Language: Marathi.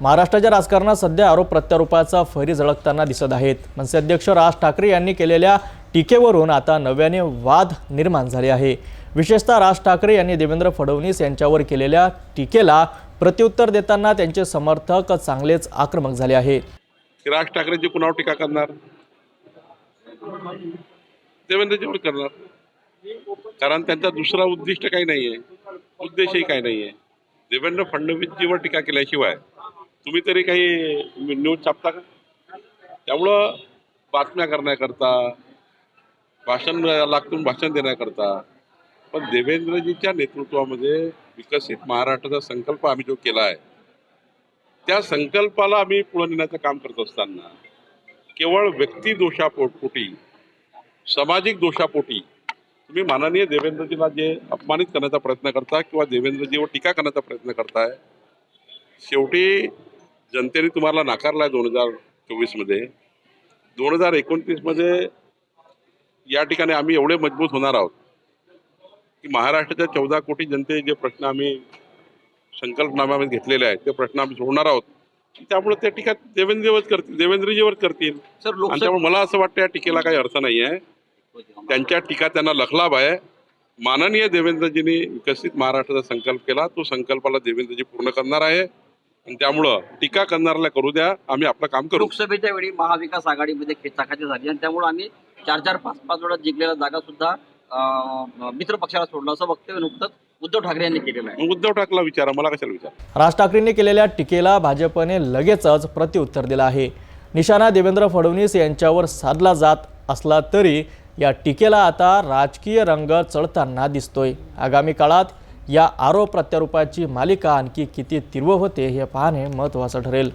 महाराष्ट्राच्या राजकारणात सध्या आरोप प्रत्यारोपाचा फैरी झळकताना दिसत आहेत. मनसे अध्यक्ष राज ठाकरे यांनी केलेल्या टीकेवरून आता नव्याने वाद निर्माण झाले आहे. विशेषतः राज ठाकरे यांनी देवेंद्र फडणवीस यांच्यावर केलेल्या टीकेला प्रत्युत्तर देताना त्यांचे समर्थक चांगलेच आक्रमक झाले आहेत राज ठाकरेंची कुणावर टीका करणार? देवेंद्रजीवर करणार. कारण त्यांचा दुसरा उद्दिष्ट काही नाही आहे उद्देशही काही नाही आहे देवेंद्र फडणवीसजीवर टीका केल्याशिवाय तुम्ही तरी काही न्यूज छापता का? त्यामुळं बातम्या करण्याकरता भाषण लागतून भाषण देण्याकरता पण देवेंद्रजीच्या नेतृत्वामध्ये विकसित महाराष्ट्राचा संकल्प आम्ही जो केला आहे त्या संकल्पाला आम्ही पुढे नेण्याचं काम करत असताना केवळ व्यक्ती दोषापोटी सामाजिक दोषापोटी तुम्ही माननीय देवेंद्रजीला जे अपमानित करण्याचा प्रयत्न करता किंवा देवेंद्रजीवर टीका करण्याचा प्रयत्न करताय शेवटी जनतेने तुम्हाला नाकारला दोन हजार चोवीसमध्ये दोन हजार एकोणतीसमध्ये या ठिकाणी आम्ही एवढे मजबूत होणार आहोत की महाराष्ट्राच्या चौदा कोटी जनते जे प्रश्न आम्ही संकल्पनाम्यामध्ये घेतलेले आहेत ते प्रश्न आम्ही सोडणार आहोत. त्यामुळे त्या टीका देवेंद्रजीवर करतील देवेंद्रजीवर करतील. सर त्यामुळे मला असं वाटतं या टीकेला काही अर्थ नाही आहे. त्यांच्या टीका त्यांना लखलाभ आहे. माननीय देवेंद्रजींनी विकसित महाराष्ट्राचा संकल्प केला. तो संकल्पाला देवेंद्रजी पूर्ण करणार आहे. आणि त्यामुळं टीका करणाऱ्याला करू द्या आम्ही आपलं काम करू. लोकसभेच्या वेळी महाविकास आघाडीमध्ये खेचाखाची झाली आणि त्यामुळे आम्ही चार चार पाच पाच वेळा जिंकलेल्या जागा सुद्धा मित्र पक्षाला सोडलं. असं वक्तव्य नुकतंच उद्धव ठाकरे यांनी केलेलं आहे. उद्धव ठाकरेला विचारा मला कशाला विचारा? राज ठाकरेंनी केलेल्या टीकेला भाजपने लगेचच प्रत्युत्तर दिलं आहे. निशाणा देवेंद्र फडणवीस यांच्यावर साधला जात असला तरी या टीकेला आता राजकीय रंग चढताना दिसतोय. आगामी काळात या आरोप प्रत्यारोपाची मालिका आणखी किती तीव्र होते हे पाहणे महत्त्वाचं ठरेल.